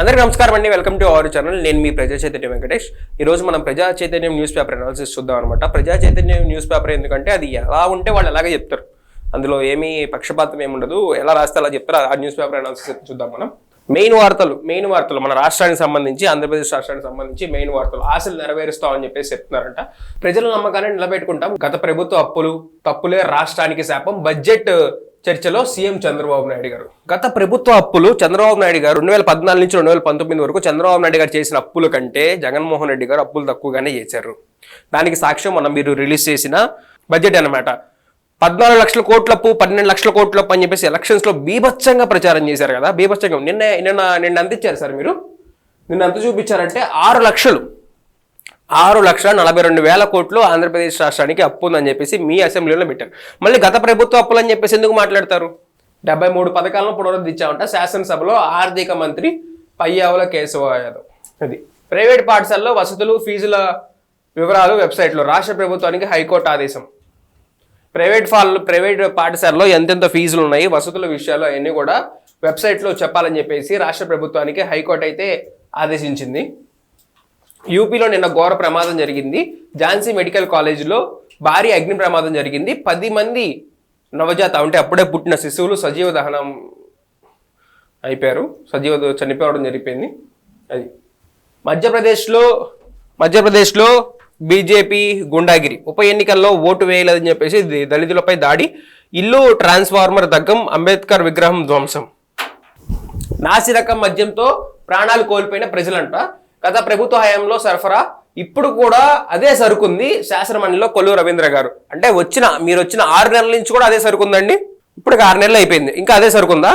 అందరికీ నమస్కారం అండి. వెల్కమ్ టు అవర్ ఛానల్ నేను మీ ప్రజా చైతన్య వెంకటేష్. ఈరోజు మనం ప్రజా చైతన్యం న్యూస్ పేపర్ అనాలిసిస్ చూద్దాం అనమాట ప్రజా చైతన్యం న్యూస్ పేపర్ ఎందుకంటే అది ఎలా ఉంటే వాళ్ళు అలాగే చెప్తారు. అందులో ఏమీ పక్షపాతం ఏముండదు ఎలా రాస్తే అలా చెప్తారు. ఆ న్యూస్ పేపర్ అనాలిసిస్ చూద్దాం మనం. మెయిన్ వార్తలు మెయిన్ వార్తలు మన రాష్ట్రానికి సంబంధించి ఆంధ్రప్రదేశ్ రాష్ట్రానికి సంబంధించి మెయిన్ వార్తలు. ఆశలు నెరవేరుస్తామని చెప్పేసి చెప్తున్నారంట. ప్రజల నమ్మకాన్ని నిలబెట్టుకుంటాం. గత ప్రభుత్వ అప్పులు తప్పులే రాష్ట్రానికి శాపం. బడ్జెట్ చర్చలో సీఎం చంద్రబాబు నాయుడు గారు. గత ప్రభుత్వ అప్పులు చంద్రబాబు నాయుడు గారు రెండు వేల పద్నాలుగు నుంచి రెండు వేల పంతొమ్మిది వరకు చంద్రబాబు నాయుడు గారు చేసిన అప్పుల కంటే జగన్మోహన్ రెడ్డి గారు అప్పులు తక్కువగానే చేశారు. దానికి సాక్ష్యం మనం మీరు రిలీజ్ చేసిన బడ్జెట్ అన్నమాట. పద్నాలుగు లక్షల కోట్లప్పు పన్నెండు లక్షల కోట్లప్పు అని చెప్పేసి ఎలక్షన్స్లో బీభత్సంగా ప్రచారం చేశారు కదా బీభత్సంగా. నిన్న నిన్న నిన్న అందించారు సార్ మీరు. నిన్న ఎంత చూపించారంటే ఆరు లక్షలు. ఆరు లక్షల నలభై రెండు వేల కోట్లు ఆంధ్రప్రదేశ్ రాష్ట్రానికి అప్పు ఉందని చెప్పేసి మీ అసెంబ్లీలో పెట్టారు. మళ్ళీ గత ప్రభుత్వ అప్పులు అని చెప్పేసి ఎందుకు మాట్లాడతారు? డెబ్బై మూడు పథకాలను పునరుద్ధరించామంట శాసనసభలో ఆర్థిక మంత్రి పయ్యావుల కేశవ యాదవ్. అది ప్రైవేట్ పాఠశాలలో వసతులు ఫీజుల వివరాలు వెబ్సైట్లో రాష్ట్ర ప్రభుత్వానికి హైకోర్టు ఆదేశం. ప్రైవేట్ ఫాల్ ప్రైవేట్ పాఠశాలలో ఎంతెంత ఫీజులు ఉన్నాయి వసతుల విషయాలు అవన్నీ కూడా వెబ్సైట్లో చెప్పాలని చెప్పేసి రాష్ట్ర ప్రభుత్వానికి హైకోర్టు అయితే ఆదేశించింది. యూపీలో నిన్న ఘోర ప్రమాదం జరిగింది. ఝాన్సీ మెడికల్ కాలేజీలో భారీ అగ్ని ప్రమాదం జరిగింది. పది మంది నవజాత అంటే అప్పుడే పుట్టిన శిశువులు సజీవ దహనం అయిపోయారు. సజీవ చనిపోవడం జరిగిపోయింది. అది మధ్యప్రదేశ్లో మధ్యప్రదేశ్లో బీజేపీ గుండాగిరి ఉప ఎన్నికల్లో ఓటు వేయలేదని చెప్పేసి దళితులపై దాడి. ఇల్లు ట్రాన్స్ఫార్మర్ దగ్గం అంబేద్కర్ విగ్రహం ధ్వంసం. నాసిరకం మద్యంతో ప్రాణాలు కోల్పోయిన ప్రజలంట. గత ప్రభుత్వ హయాంలో సరఫరా ఇప్పుడు కూడా అదే సరుకుంది. శాసనమండలిలో కొల్లు రవీంద్ర గారు. అంటే వచ్చిన మీరు వచ్చిన ఆరు నెలల నుంచి కూడా అదే సరుకుందండి? ఇప్పుడు ఆరు నెలలు అయిపోయింది. ఇంకా అదే సరుకుందా?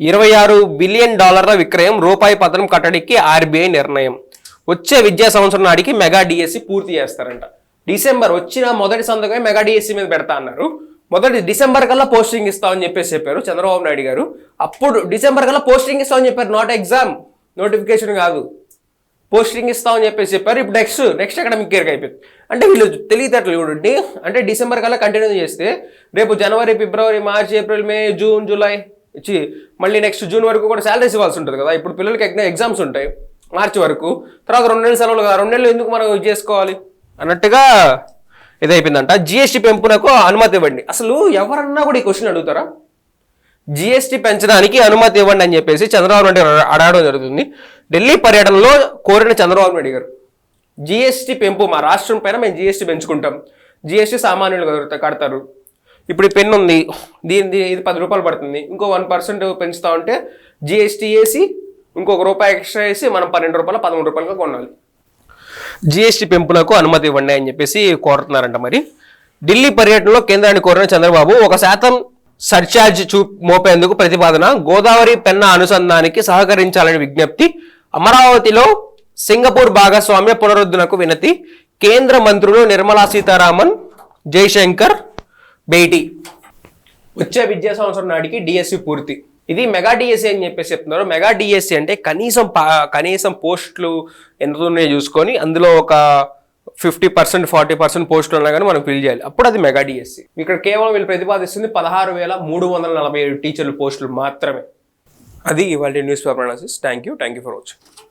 ఇరవై ఆరు బిలియన్ డాలర్ల విక్రయం రూపాయి పతనం కట్టడికి ఆర్బీఐ నిర్ణయం. వచ్చే విద్యా సంవత్సరం నాటికి మెగా డిఎస్సి పూర్తి చేస్తారంట. డిసెంబర్ వచ్చిన మొదటి సంతకమే మెగా డిఎస్సి మీద పెడతా అన్నారు. మొదటి డిసెంబర్ కల్లా పోస్టింగ్ ఇస్తామని చెప్పేసి చెప్పారు చంద్రబాబు నాయుడు గారు. అప్పుడు డిసెంబర్ కల్లా పోస్టింగ్ ఇస్తామని చెప్పారు. నాట్ ఎగ్జామ్ నోటిఫికేషన్ కాదు. పోస్టింగ్ ఇస్తామని చెప్పేసి చెప్పారు. ఇప్పుడు నెక్స్ట్ నెక్స్ట్ అకాడమిక్ ఇయర్కి అయిపోయింది. అంటే వీళ్ళు తెలియదట్లు చూడండి. అంటే డిసెంబర్ కల్లా కంటిన్యూ చేస్తే రేపు January February March April May June July ఇచ్చి మళ్ళీ నెక్స్ట్ జూన్ వరకు కూడా శాలరీస్ ఇవ్వాల్సి ఉంటుంది కదా. ఇప్పుడు పిల్లలకి ఎగ్జామ్స్ ఉంటాయి మార్చి వరకు. తర్వాత రెండు నెలల సెలవులు కదా. రెండు నెలలు ఎందుకు మనం యూజ్ చేసుకోవాలి? అన్నట్టుగా ఇదైపోయిందంట. జిఎస్టీ పెంపునకు అనుమతి ఇవ్వండి. అసలు ఎవరన్నా కూడా ఈ క్వశ్చన్ అడుగుతారా? జిఎస్టీ పెంచడానికి అనుమతి ఇవ్వండి అని చెప్పేసి చంద్రబాబు నాయుడు అడగడం జరుగుతుంది. ఢిల్లీ పర్యటనలో కోరిన చంద్రబాబు నాయుడు గారు జిఎస్టీ పెంపు మా రాష్ట్రం పైన మేము జిఎస్టీ పెంచుకుంటాం. జిఎస్టీ సామాన్యులు కడతారు. ఇప్పుడు ఈ పెన్ ఉంది దీని ఇది పది రూపాయలు పడుతుంది. ఇంకో వన్ పర్సెంట్ పెంచుతా ఉంటే జిఎస్టీ వేసి ఇంకొక రూపాయి ఎక్స్ట్రా వేసి మనం పన్నెండు రూపాయలు పదమూడు రూపాయలుగా కొనాలి. జిఎస్టీ పెంపునకు అనుమతి ఇవ్వండి అని చెప్పేసి కోరుతున్నారంట మరి. ఢిల్లీ పర్యటనలో కేంద్రాన్ని కోరిన చంద్రబాబు ఒక శాతం సర్చార్జ్ చూ మోపేందుకు ప్రతిపాదన గోదావరి పెన్న అనుసంధానికి సహకరించాలని విజ్ఞప్తి. అమరావతిలో సింగపూర్ భాగస్వామ్య పునరుద్ధరణకు వినతి. కేంద్ర మంత్రులు నిర్మలా సీతారామన్ జైశంకర్ భేటీ. వచ్చే విద్యా సంవత్సరం నాటికి డిఎస్సి పూర్తి. ఇది మెగా డిఎస్సి అని చెప్పేసి చెప్తున్నారు. మెగా డిఎస్సి అంటే కనీసం పా- కనీసం పోస్టులు ఎంత ఉన్నాయో చూసుకొని అందులో ఒక ఫిఫ్టీ పర్సెంట్ ఫార్టీ పర్సెంట్ పోస్టులు ఉన్నా కానీ మనం ఫిల్ చేయాలి. అప్పుడు అది మెగా డిఎస్సి ఇక్కడ కేవలం వీళ్ళు ప్రతిపాదిస్తుంది పదహారు వేల మూడు వందల నలభై ఏడు టీచర్ల పోస్టులు మాత్రమే. అది ఇవాళ news paper analysis thank you thank you for watching